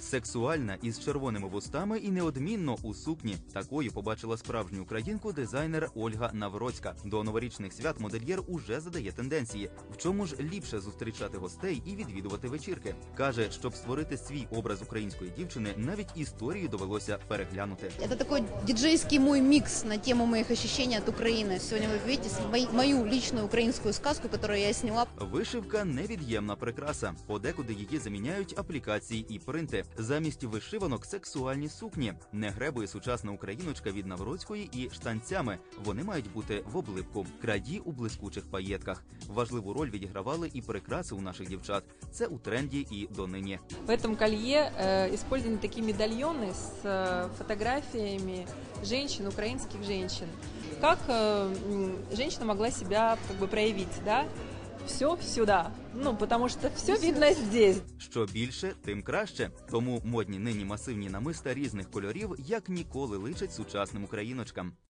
Сексуальна із червоними вустами і неодмінно у сукні. Такою побачила справжню українку дизайнер Ольга Навроцька. До новорічних свят модельєр уже задає тенденції. В чому ж ліпше зустрічати гостей і відвідувати вечірки? каже, щоб створити свій образ української дівчини, навіть історію довелося переглянути. Это такой диджейский мой микс на тему моих ощущений от Украины. Сегодня вы видите с- мой- мою личную украинскую сказку, которую я сняла. Вишивка невід'ємна прикраса. Подекуди її заміняють аплікації і принти. Замість вишиванок сексуальні сукні. Не гребує сучасна україночка від Навроцької і штанцями. Вони мають бути в облипку. Краді у блискучих паєтках. Важливу роль відігравали і прикраси у наших дівчат. Це у тренді і донині. В этом колье э, использованы такие медальоны с э, фотографиями женщин, украинских женщин. Как э, м, женщина могла себя как бы проявить, да? Все сюда. Ну, потому що все видно здесь. Що більше, тим краще. Тому модні нині масивні намиста різних кольорів як ніколи личать сучасним україночкам.